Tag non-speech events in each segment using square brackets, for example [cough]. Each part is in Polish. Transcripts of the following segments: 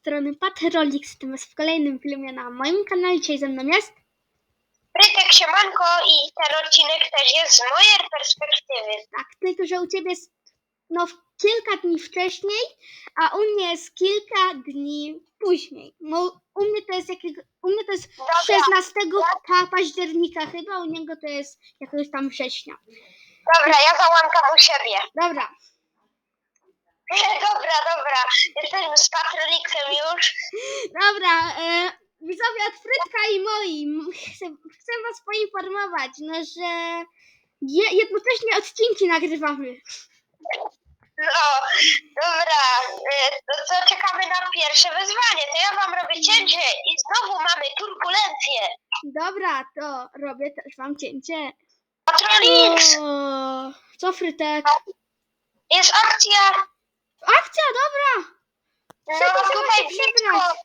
strony Patrolix, jestem was w kolejnym filmie na moim kanale. Dzisiaj ze mną jest. Brytek Siemanko i ten odcinek też jest z mojej perspektywy. Tak, tylko że u ciebie jest no kilka dni wcześniej, a u mnie jest kilka dni później. No, u mnie to jest jakiego, u mnie to jest Dobra. 16 pa- października chyba, u niego to jest jakiegoś tam września. Dobra, ja załamkam u siebie. Dobra, Dobra, dobra. Jesteśmy z Patrolixem już. dobra, e, widzowie od Frytka i moim, chcę, chcę was poinformować, no że je, jednocześnie odcinki nagrywamy. No, dobra. To co, czekamy na pierwsze wyzwanie. To ja wam robię cięcie i znowu mamy turbulencję. Dobra, to robię też wam cięcie. Patrolix! O, co Frytek? Jest akcja. Akcja, dobra! No się tutaj właśnie blisko. przebrać.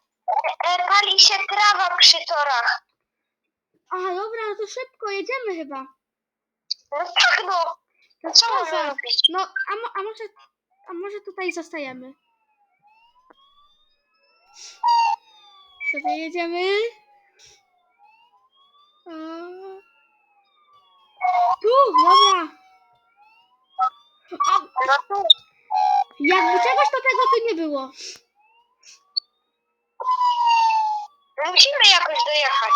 e, e, Pali się trawa przy torach. A, dobra, no to szybko, jedziemy chyba. No tak no. To Co mamy robić? No, a, mo, a, może, a może tutaj zostajemy? Sobie jedziemy. O. Tu, dobra. O, No tu. Jakby czegoś to tego tu nie było. Musimy jakoś dojechać.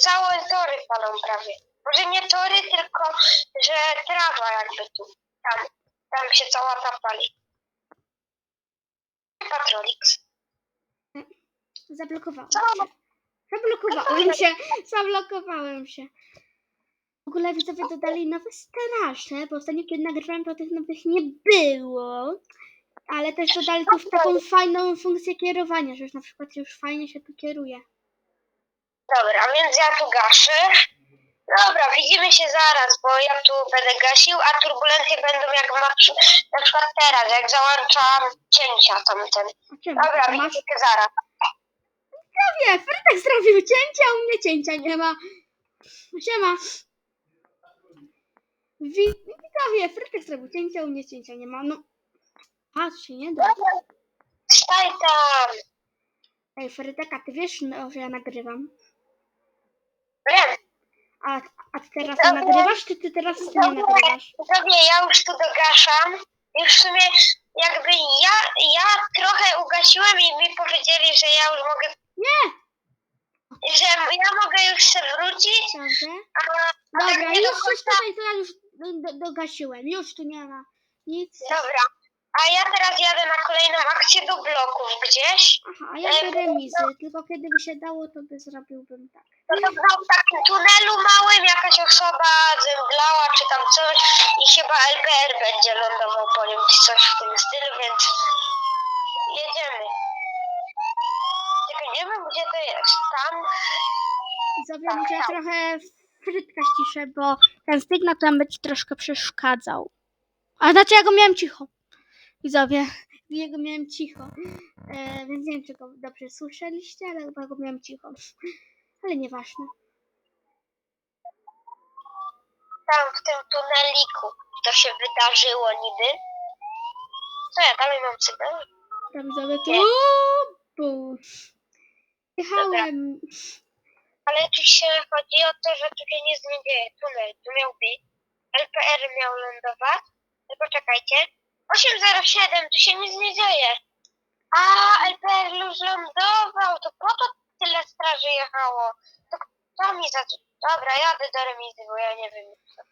Całe tory palą prawie. Może nie tory, tylko że trawa jakby tu. Tam, tam się cała ta pali. Patrolix. Zablokowałem Co? się. Zablokowałem się. Zablokowałem się. W ogóle widzowie dodali nowe straże, bo ostatnio kiedy nagrywałem to tych nowych nie było. Ale też dodali już taką fajną funkcję kierowania, że już na przykład już fajnie się tu kieruje. Dobra, więc ja tu gaszę. Dobra, widzimy się zaraz, bo ja tu będę gasił, a turbulencje będą jak ma, na przykład teraz, jak załączam cięcia tamten. Czemu? Dobra, masz? widzimy się zaraz. No wie, Frytek zrobił cięcie, a u mnie cięcia nie ma. Siema. Wi widzowie, Frytek zrobił cięcie, a u mnie cięcia nie ma. No. A, to się nie da. Staj tam. Ej, Frytek, a ty wiesz, no, że ja nagrywam. Wiem. A, a ty teraz nie nagrywasz, czy ty teraz nie nagrywasz? Sobie ja już tu dogaszam. Już w sumie jakby ja, ja trochę ugasiłem i mi powiedzieli, że ja już mogę, Nie! że ja mogę już się wrócić, Dobrze. a, a Dobra, tak nie do już coś końca. tutaj, ja już do, do, dogasiłem. Już tu nie ma nic. Dobra. A ja teraz jadę na kolejną akcję do bloków gdzieś. Aha, a ja do remizy, tylko kiedy by się dało, to by zrobiłbym tak. No to w takim tunelu małym jakaś osoba zemdlała czy tam coś i chyba LPR będzie lądował po nim czy coś w tym stylu, więc jedziemy. Tylko nie wiem gdzie to jest. Tam może ja trochę frytka ściszę, bo ten sygnał tam będzie troszkę przeszkadzał. A znaczy ja go miałem cicho. Widzowie, [laughs] ja go miałem cicho. E, więc nie wiem, czy go dobrze słyszeliście, ale chyba go miałem cicho. [laughs] Ale nieważne. tam w tym tuneliku to się wydarzyło niby. Co ja dalej mam sygnał? Dobra, widzowie, tu... Jechałem. Ale tu się chodzi o to, że tu się nie dzieje. Tunel, tu miał być. LPR miał lądować. No poczekajcie. 807, tu się nic nie dzieje. A, LPR już lądował. To po to tyle straży jechało. To kto mi za... Dobra, jadę do remizy, bo ja nie wiem. co.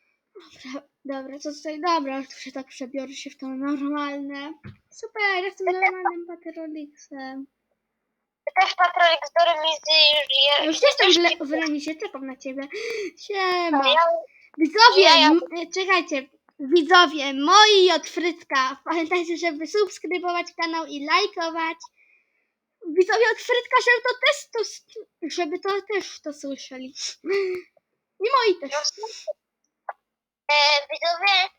Dobra, dobra, co tutaj? Dobra, to się tak przebiorę się w to normalne. Super, jestem [laughs] normalnym patrolixem. Też patrolik do remizy już je... Ja już jestem w, le- w remisie, czekam na ciebie. Siema. Ja, Widzowie, Ja- ja- m- czekajcie. Widzowie, moi od Frytka. Pamiętajcie, żeby subskrybować kanał i lajkować. Widzowie od Frytka, żeby to też to, żeby to też to słyszeli. I moi też. e, widzowie,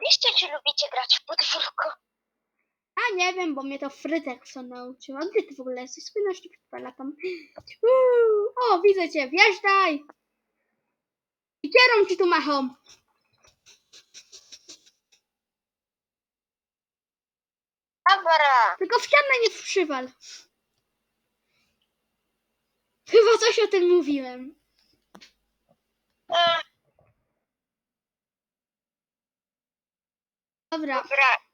piszcie, czy lubicie grać w podwórko. A nie wiem, bo mnie to Frytek co nauczył. A gdzie ty w ogóle jesteś? Spójności przed tam. Uuu, O, widzę cię, wjeżdżaj! I kierą ci tu machą. Dobra. Tylko w ścianę nie przywal. Chyba coś o tym mówiłem. E, Dobra. Dobra.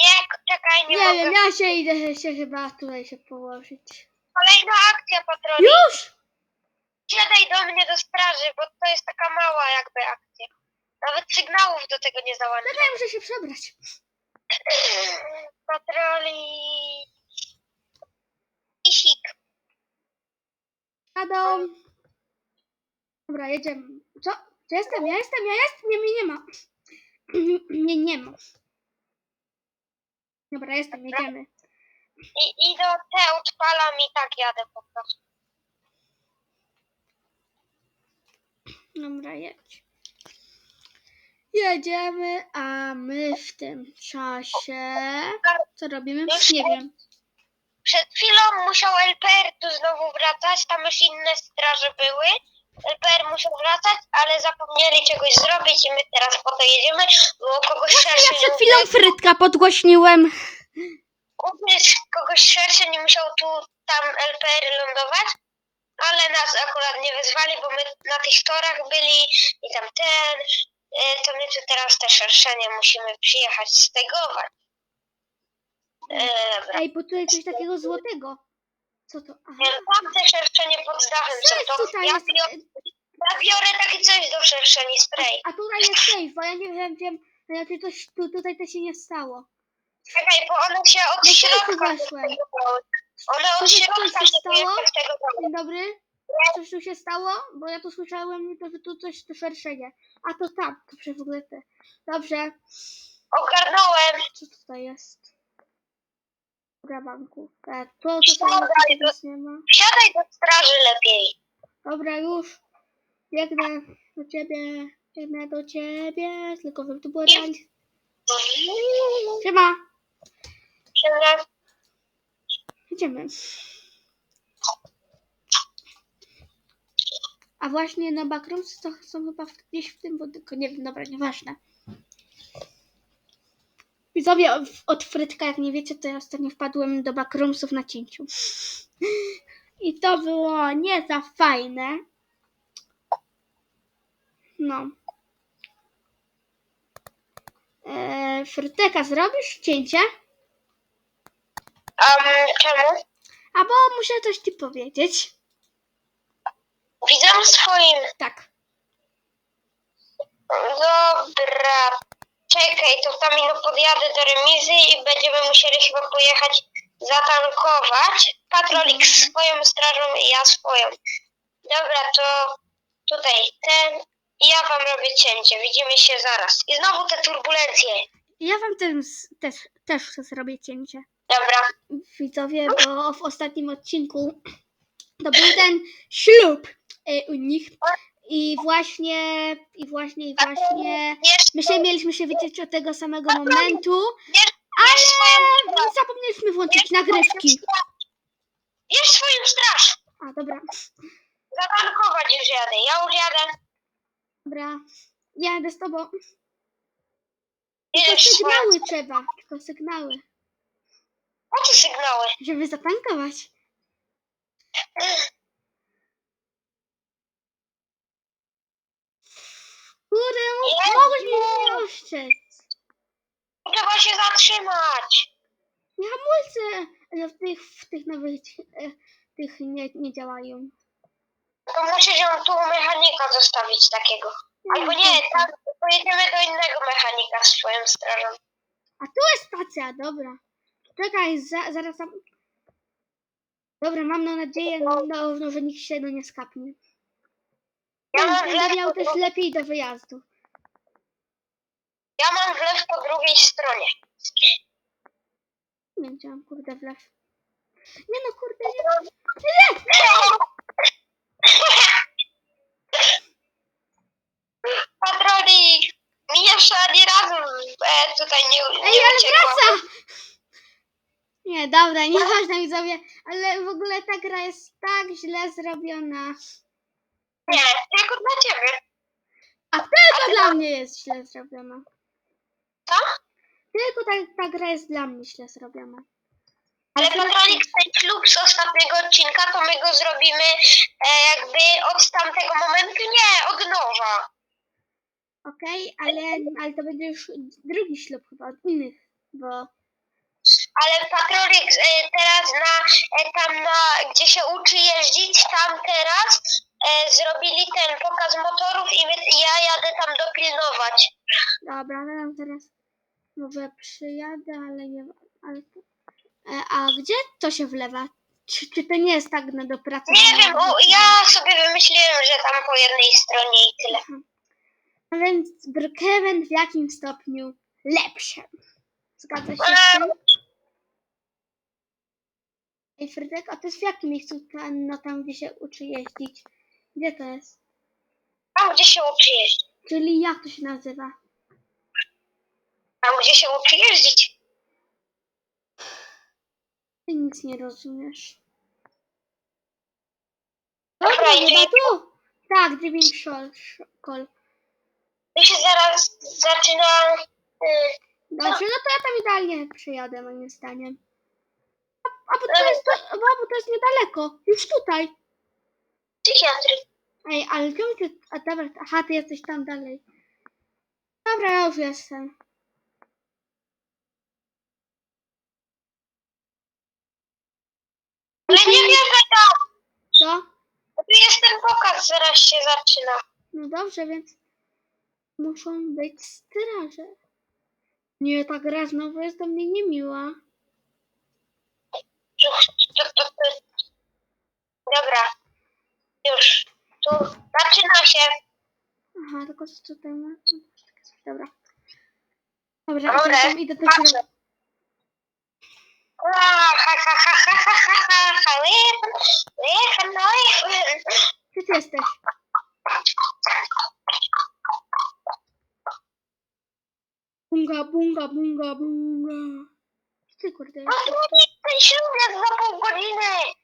Nie, czekaj, nie, Nie mogę. wiem, ja się idę się chyba tutaj się położyć. Kolejna akcja patroli. Już! Siadaj do mnie do straży, bo to jest taka mała jakby akcja. Nawet sygnałów do tego nie załączam. Czekaj, muszę się przebrać. [clears throat] Patroli. Isik. Jadą. Dobra, jedziemy. Co? Gdzie jestem? Ja jestem, ja jestem. Nie, mnie nie ma. [clears throat] Mnie nie ma. Dobra, jestem, jedziemy. I, I do te odpalam i tak jadę po prostu. Dobra, jedź. Jedziemy, a my w tym czasie... Co robimy? Nie wiem. Przed chwilą musiał LPR tu znowu wracać, tam już inne straże były. LPR musiał wracać, ale zapomnieli czegoś zrobić i my teraz po to jedziemy, bo kogoś szerszy Ja przed chwilą frytka podgłośniłem. Również kogoś szerszy nie musiał tu tam LPR lądować, ale nas akurat nie wezwali, bo my na tych torach byli i tam ten, e, to my tu teraz te szerszenie musimy przyjechać stegować. E, dobra. Ej, bo tutaj coś takiego złotego. Co to? Aha. Tam te szerszenie pod dachem Co To tutaj? ja, Jest, biorę, ja biorę takie coś do szerszeni, spray. a tutaj jest safe, bo ja nie wiem, wiem, ja tu coś, tu, tutaj to się nie stało. Czekaj, bo one się od No, środka weszłem. One od Coś- coś środka się się stało? Dzień dobry. Coś tu się stało? Bo ja tu słyszałem, to, że tu coś to szerszenie. A to tam, to te. Dobrze, Ogarnąłem. co tutaj jest? Dobra, banku. Tak, to, tutaj do- nic nie ma. Siadaj do straży lepiej. Dobra, już. Biegnę do ciebie. Biegnę do ciebie. Tylko żeby to było realnie. Siema. Siadaj. Idziemy. A właśnie na backrooms to są chyba w- gdzieś w tym budynku. Nie wiem, dobra, nieważne. Widzowie, od- Frytka, jak nie wiecie, to ja ostatnio wpadłem do backroomsów na cięciu. I to było nie za fajne. No. Eee, Fryteka, zrobisz cięcie? Um, czemu? A bo muszę coś ci powiedzieć. Widzę swoim. Tak. Dobra. Czekaj, to tam ino podjadę do remizy i będziemy musieli chyba pojechać zatankować. Patrolik swoją strażą i ja swoją. Dobra, to tutaj ten ja wam robię cięcie. Widzimy się zaraz. I znowu te turbulencje. Ja wam też, też, też chcę zrobić cięcie. Dobra. Widzowie, bo w ostatnim odcinku to był ten ślub y, u nich. I właśnie, i właśnie, i właśnie. My się mieliśmy się widzieć od tego samego momentu, ale zapomnieliśmy włączyć nagrywki. Bierz swoją straż. A, dobra, Zatankować już jadę. Ja już jadę. dobra. Jadę z tobą. Tylko sygnały trzeba, tylko sygnały, co sygnały? żeby zatankować. Kurde, Jezu. mogłeś mnie nie oszczędzić. Trzeba się zatrzymać. Nie hamulce ale w tych, w tych nowych, e, tych nie, nie działają. To musisz ją tu mechanika zostawić takiego. Albo nie, tam pojedziemy do innego mechanika z swoją strażą. A tu jest stacja, dobra. Czekaj, za, zaraz tam... Dobra, mam no nadzieję, no, no, no, że nikt się no nie skapnie. Mam Będę miał też lepiej do wyjazdu. Ja mam wlew po drugiej stronie. Nie wiem, kurde, wlew. Nie no, kurde, nie. [laughs] Patroli, mi jeszcze ani razu e, tutaj nie, nie Ej, ale uciekło. wraca! Nie, dobra, nieważne widzowie, ale w ogóle ta gra jest tak źle zrobiona. Nie, tylko dla ciebie. A tylko dla mnie jest źle zrobiona. Co? Tylko ta, ta gra jest dla mnie źle zrobiona. Ale Patronik, ten ślub z ostatniego odcinka, to my go zrobimy e, jakby od tamtego momentu, nie, od nowa. Okej, ale, ale to będzie już drugi ślub chyba od innych, bo Ale Patronik e, teraz na, e, tam na, gdzie się uczy jeździć, tam teraz e, zrobili ten pokaz motorów i my, ja jadę tam dopilnować. dobra, ale ja teraz mówię przyjadę, ale nie ale to, e, A gdzie to się wlewa? Czy, czy to nie jest tak na dopracowanie? Nie wiem, o, ja sobie wymyśliłem, że tam po jednej stronie i tyle. A więc Brookhaven w jakim stopniu lepsze? Zgadza się z tym? Ej, Frydek, a to jest w jakim miejscu tam, no tam, gdzie się uczy jeździć? Gdzie to jest? Tam, gdzie się uczy jeździć. Czyli jak to się nazywa? Tam, gdzie się uczy jeździć. Ty nic nie rozumiesz. Dobra, Dobra, idzie. chyba tu! Tak, Driving Shoal. Call. My się zaraz zaczyna... Y, Dobrze, no to ja tam idealnie przyjadę, moim zdaniem. A, a bo, to jest, a, bo to jest niedaleko. Już tutaj. Psychiatry. Ej, ale czemu ty... A dobra, aha, ty jesteś tam dalej. Dobra, ja już jestem. Ale nie wierzę tam. Co? Tu jest ten pokaz, zaraz się zaczyna. No dobrze, więc muszą być straże. Nie, ta gra znowu jest do mnie niemiła. Dobra. Już. Tu zaczyna się. Aha, tylko co tutaj ma? Dobra. Dobra, Dobra, a teraz idę do patrzę. A, Ha, ha, ha, ha, ha, ha, ha, ha. No wyjechał. Gdzie ty jesteś? Bunga, bunga, bunga, bunga. Gdzie Ty kurde. No tu nie ten ślub za pół godziny.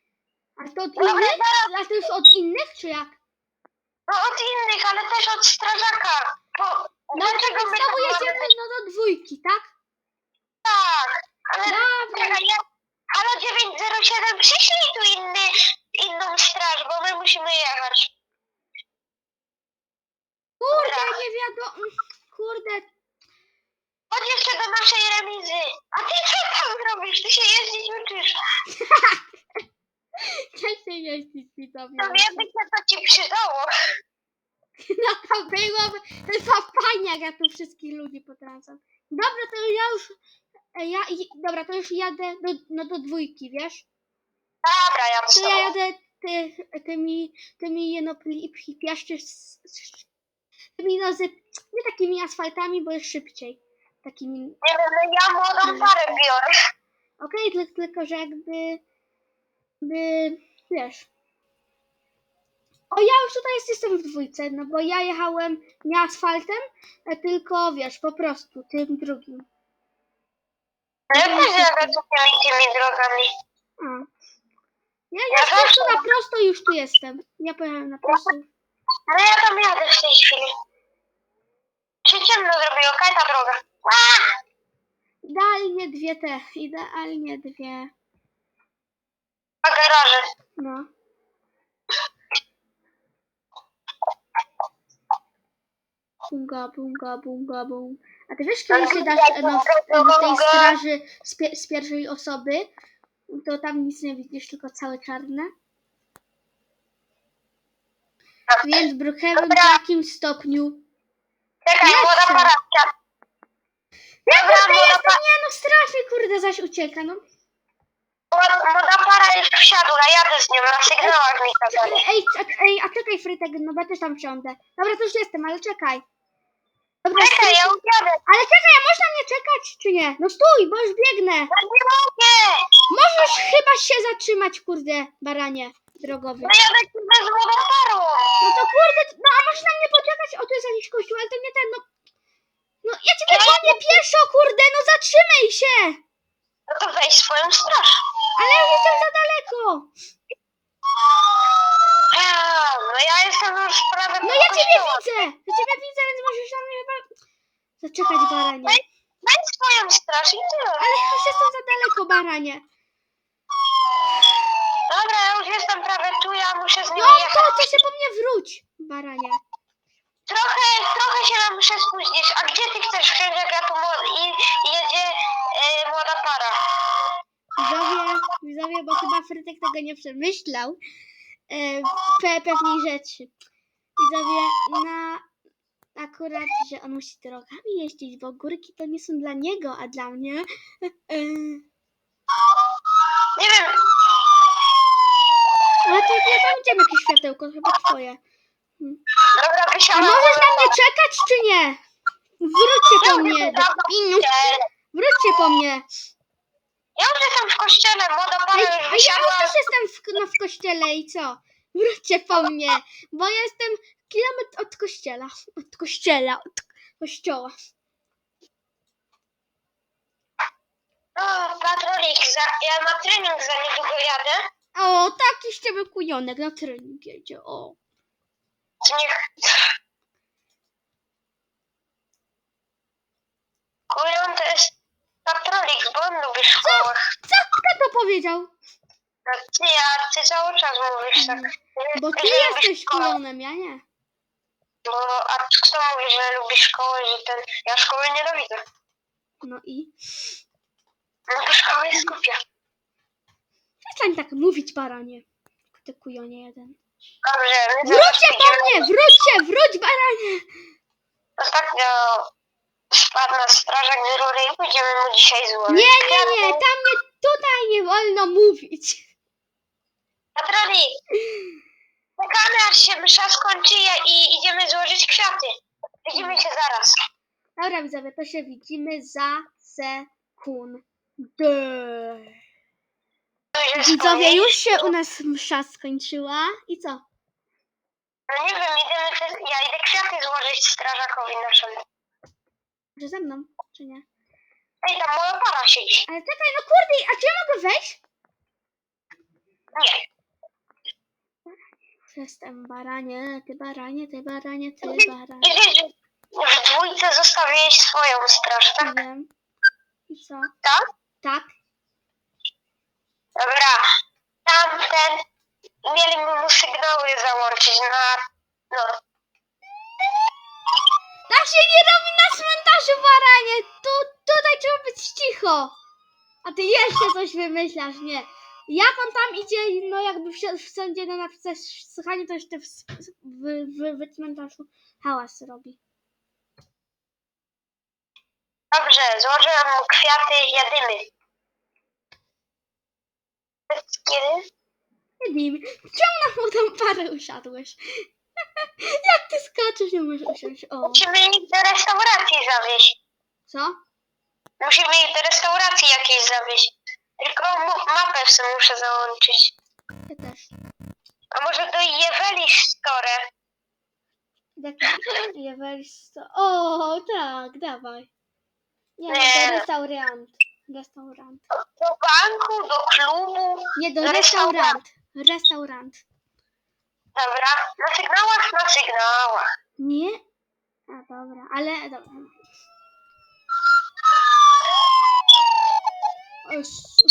A to od Dobra, innych? A to już od innych, czy jak? No od innych, ale też od strażaka. Bo, No to dlaczego my znowu tak jedziemy mamy- no do dwójki, tak? Tak, ale Dobra. czekaj, ja... Halo 907, przyślij tu inny, inną straż, bo my musimy jechać. Kurde, nie wiadomo. Kurde, Chodź jeszcze do naszej remizy. A ty co tam robisz? Ty się jeździć uczysz. [laughs] [laughs] jak się jeździć widzowie? To wiemy, co to ci przydało. [laughs] No to byłoby, fajnie, jak ja tu wszystkich ludzi potrącam. Dobra, to ja już, e, ja, dobra, to już jadę do, no do dwójki, wiesz? Dobra, ja To ja jadę ty, tymi, tymi jenopli, piaszczy, z- z- tymi no z, nie takimi asfaltami, bo jest szybciej. Takimi, Nie wiem, no ja młodą parę biorę. okej, tylko, tylko, że jakby, by, wiesz. O, ja już tutaj jest, jestem w dwójce, no bo ja jechałem nie asfaltem, a tylko, wiesz, po prostu tym drugim. No ja też jadę tymi, drogami. A. Ja, Ja ja też. na prosto już tu jestem. Ja pojechałem na prosto. No ja tam jadę w tej chwili. Się ciemno zrobiło, kaj ta droga. Idealnie dwie te, idealnie dwie. A garaże. No. Bunga, bunga, bunga, bum. A ty wiesz, kiedy się dasz no, w, w tej straży z, pie, z pierwszej osoby, to tam nic nie widzisz, tylko całe czarne. Więc Brookhaven w Dobra. jakim stopniu? Czekaj, Lepsze. młoda para. wsia- Ja Dobra, jestem, nie no, strasznie kurde zaś ucieka, no. Pa- młoda para już wsiadła, jadę z nią, na sygnałach mi kazali. Ej, a- ej, a czekaj Frytek, no bo ja też tam wsiądę. Dobra, to już jestem, ale czekaj. Dobra, Czekaj, ja stój- ujadę. Ale czekaj, a można mnie czekać, czy nie? No stój, bo już biegnę. No nie mogę. Możesz chyba się zatrzymać, kurde, baranie drogowy. No jadę ci bez młodą parą. No to kurde, no a możesz na mnie poczekać? O, tu jest jakiś kościół, ale to nie ten, no. No ja cię gonię pieszo, kurde, no zatrzymaj się. No to weź swoją straż. Ale ja już jestem za daleko. No ja jestem już prawie No ja ciebie widzę, ja ciebie widzę, więc możesz na mnie chyba zaczekać, baranie. Daj swoją straż i tyle. Ale ja już jestem za daleko, baranie. Dobra, ja już jestem prawie tu, ja muszę z nimi No jechać. to, to się po mnie wróć, baranie. Trochę, trochę się nam muszę spóźnić. A gdzie ty chcesz wsiąść, jak ja tu i jedzie e, młoda para? Widzowie, widzowie, bo chyba Frytek tego nie przemyślał. E, pe, pewnej rzeczy. Widzowie, na akurat, że on musi drogami jeździć, bo górki to nie są dla niego, a dla mnie. [laughs] Nie wiem, ale to ja tam idziemy jakieś światełko, chyba twoje. dobra, A wysiadam. możesz na mnie czekać, czy nie? Wróćcie po mnie, do pinu. Wróćcie po mnie. Ja już jestem w kościele, młoda A, para ja- a już ja wysiadła. też jestem w, no, w kościele i co? Wróćcie po mnie, bo ja jestem kilometr od kościela. Od kościela, od kościoła. O, patrolik, za, ja na trening za niedługo jadę. O, taki z ciebie kujonek na trening jedzie, o. Niech... Kujon to jest patrolik, bo on lubi w szkołach. Co? Kto to powiedział? A Ty, a ty cały czas mówisz tak. Bo ty że lubisz jesteś szkołę. ja nie. Bo, a kto mówi, że lubi szkołę, że ten... Ja szkoły nienawidzę. No i? No bo szkoła jest głupia. Przestań tak mówić, baranie. Ty kujonie jeden. Dobrze, my zaraz Wróćcie po pójdziemy. mnie, wróćcie, wróć, baranie. Ostatnio spadł na strażak z rury i pójdziemy mu dzisiaj złożyć. Nie, nie, nie, tam nie, tutaj nie wolno mówić. Patroli, czekamy aż się msza skończy i idziemy złożyć kwiaty. Widzimy się zaraz. Dobra, widzowie, to się widzimy za sekundę. Jest Widzowie, koniec. już się u nas msza skończyła. I co? No nie wiem, idziemy, ja idę kwiaty złożyć strażakowi naszemu. Że ze mną, czy nie? Ej, tam moja para siedzi. Ale czekaj, no kurde, a czy ja mogę wejść? Nie. Jestem baranie, ty baranie, ty baranie, ty baranie. Widzisz, w dwójce zostawiłeś swoją straż, Nie tak? wiem. I co? Tak? Tak? Dobra. Tamten, mieli mu sygnały załączyć na, no, się nie robi na cmentarzu, baranie! Tu, tutaj trzeba być cicho! A ty jeszcze coś wymyślasz, nie? Jak on tam idzie, no jakby wsi- wszędzie na napisać słuchanie, to jeszcze w, w, w, w cmentarzu hałas robi. Dobrze, złożyłem mu kwiaty, jadymy. Kiedy? Wiem, czemu na młodą parę usiadłeś? [laughs] Jak ty skaczesz, nie możesz usiąść? O, Musimy ich do restauracji zawieźć. co? Musimy ich do restauracji jakiejś zawieźć. Tylko mu- mapę sobie muszę załączyć. Ja też. A może do Jeweli Store? Tak, je weź to. O, tak, dawaj. Nie, Nie. do restaurant. Restaurant. Do banku, do klubu? Nie, do Do restaurant. Restaurant. Dobra, na sygnałach, na sygnałach. Nie? A dobra, ale dobra. O, s-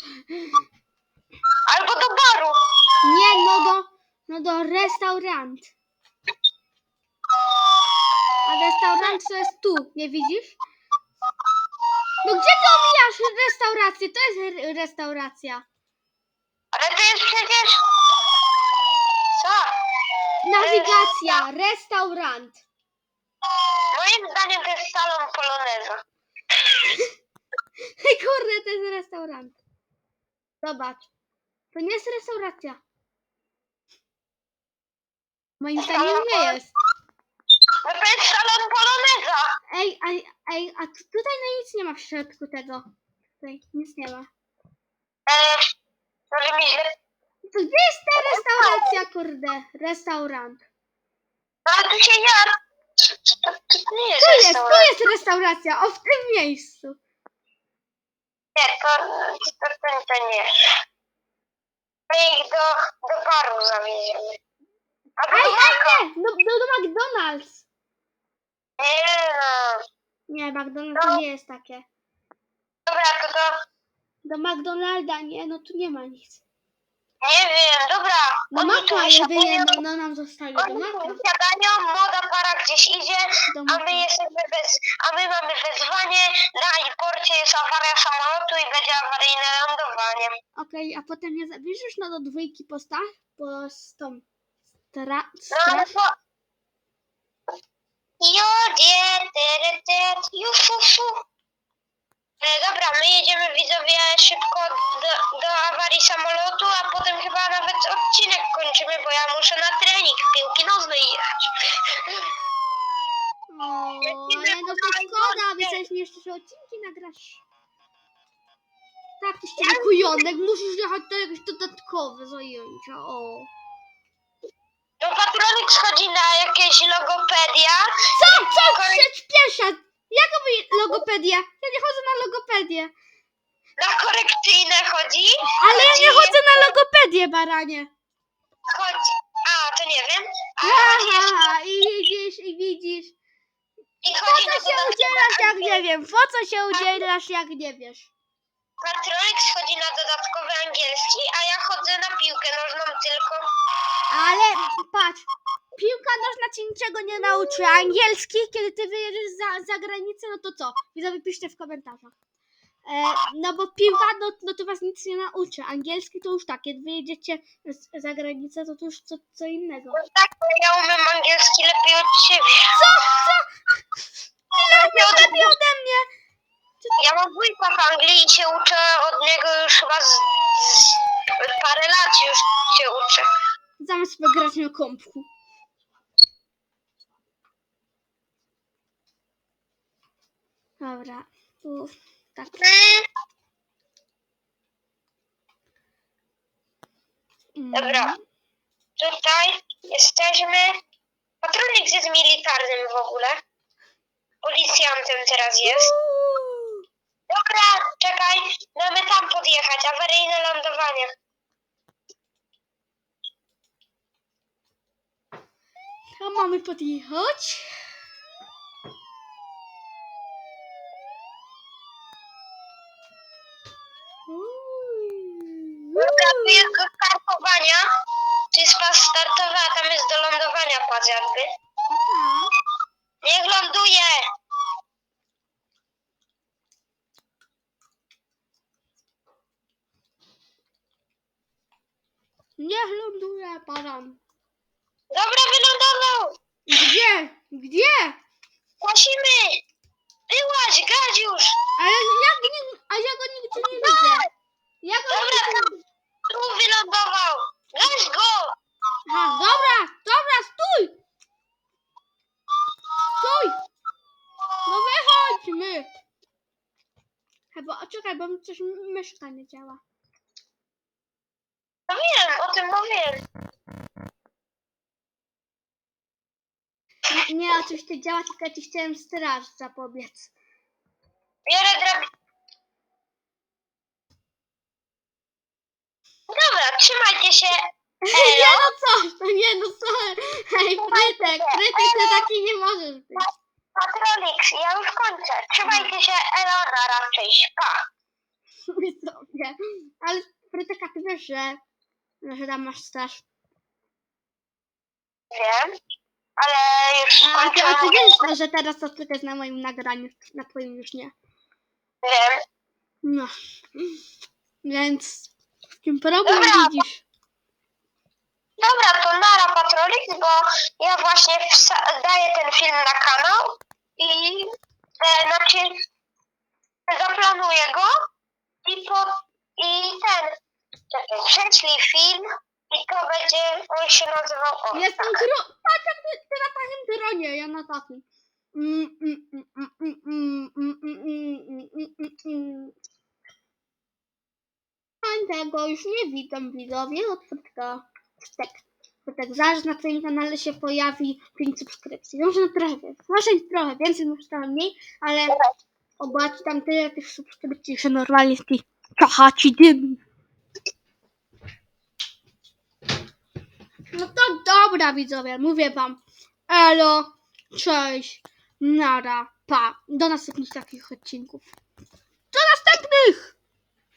Albo do baru. Nie, no do, no do restaurant. A restaurant to jest tu, nie widzisz? No gdzie ty omijasz restaurację? To jest re- restauracja. Ale to jest przecież... Nawigacja, restaurant. Moim zdaniem to jest salon poloneza. [laughs] Kurde, to jest restaurant. Zobacz. To nie jest restauracja. Moim zdaniem nie jest. No to jest salon poloneza. Ej, ej, ej, a tu- tutaj no nic nie ma w środku tego. Tutaj nic nie ma. Eee, może mi źle... To gdzie jest ta restauracja, kurde? Restaurant. Ale tu się ja... To, to nie jest Tu jest, tu restauracja. jest restauracja, o w tym miejscu. Nie, to, to, to, to nie. My ich do, do baru zawieziemy. Ej, do Maka. nie, do, do, do McDonald's. Nie no. Nie, McDonald's to nie jest takie. Dobra, to to Do McDonalda, nie, no tu nie ma nic. Nie wiem, dobra. Do Oni tu Maka, wysiadają, jedynie, no, no nam zostali do oni tu wysiadają, moda para gdzieś idzie, Do a my jesteśmy bez, a my mamy wezwanie, na porcie jest awaria samolotu i będzie awaryjne lądowanie. Okej, a potem mnie zabierzesz no do dwójki postaw, bo z tą stra... No ale. Jodzie, tyry, ju, fu, fu. E, dobra, my jedziemy widzowie szybko do, do awarii samolotu, a potem chyba nawet odcinek kończymy, bo ja muszę na trening piłki nożnej jechać. O, ale no to po szkoda, myślałeś mi jeszcze, że odcinki nagrasz. Tak, ty szczery kujonek, musisz jechać to jakieś dodatkowe zajęcia, o. No patronik schodzi na jakieś logopedia. Co, co, przedśpiesza? Jaka by logopedia? Ja nie chodzę na logopedię. Na korekcyjne chodzi. Ale ja nie Chodzi- chodzę na logopedię, baranie. Chodzi... A, to nie wiem. A chodzi. Aha, i widzisz, i widzisz. I Po chodzi co się udzielasz, jak nie wiem? Po co się udzielasz, jak nie wiesz? Patronik schodzi na dodatkowy angielski, a ja chodzę na piłkę nożną tylko. Ale patrz, piłka nożna ci niczego nie nauczy. A angielski, kiedy ty wyjedziesz za, za granicę, no to co? Widzowie, piszcie w komentarzach. E, no bo piłka, no, no to was nic nie nauczy. Angielski to już tak, kiedy wyjedziecie z, za granicę, to to już co, co innego. No tak, bo ja umiem angielski lepiej od ciebie. Co? Co? Lepiej ode mnie! Ja mam wujka w Anglii i się uczę od niego już chyba z, z parę lat już się uczę. Zamiast pograć na kompku. Dobra, tu tak. Dobra. tutaj jesteśmy. Patronik jest militarnym w ogóle. Policjantem teraz jest. Dobra, czekaj, mamy tam podjechać, awaryjne lądowanie. Tam mamy podjechać. Uuu. Dobra, tu jest do startowania. Tu jest pas startowy, a tam jest do lądowania pas jakby. Aha. Niech ląduje! Niech ląduje paran. Dobra, wylądował! Gdzie? Gdzie? Głosimy! Byłaś, Gadziusz! Ale jak nie, a ja go nigdzie nie widzę. Ja go Dobra, nigdzie nie tam, tu wylądował! Gaś go! Aha, dobra, dobra, stój! Stój! No wychodźmy! Chyba, czekaj, bo mi coś myszka nie działa. No wiem, o tym mówiłem. Nie, nie, oczywiście działa, tylko ja ci chciałem straż zapobiec. Biorę drab... Dobra, trzymajcie się. [laughs] Nie Elo. no co, to nie no co, hej, Frytek, Frytek, ty taki nie możesz być. Patronix, ja już kończę. Trzymajcie się, Elona raczej. Pa. [laughs] Widzowie. Ale Frytek, a ty wiesz, że, że tam masz straż. Wiem, ale już A ty, a ty wiesz, że teraz to Frytek na moim nagraniu, na twoim już nie. Wiem. No. Więc czym problem Dobra. widzisz? Dobra, to nara Patronix, bo ja właśnie wsa- daję ten film na kanał i e, znaczy zaplanuję go i po i ten czekaj, prześlij film i to będzie, on się nazywał o, Jestem tak. dro... Patrz jak ty, ty na takim dronie, ja na takim. Mm, mm, mm, mm, mm, mm, mm, mm, mm, mm, mm, mm. Tego już nie witam widzowie od Frytka. Tak, tak zaraz na twoim kanale się pojawi 5 subskrypcji. Może na trochę więcej, może trochę więcej, może trochę mniej, ale obaci tam tyle tych subskrypcji, że normalnie ci czachaci dym. No to dobra widzowie, mówię wam. Elo, cześć, nara, pa. Do następnych takich odcinków. Do następnych!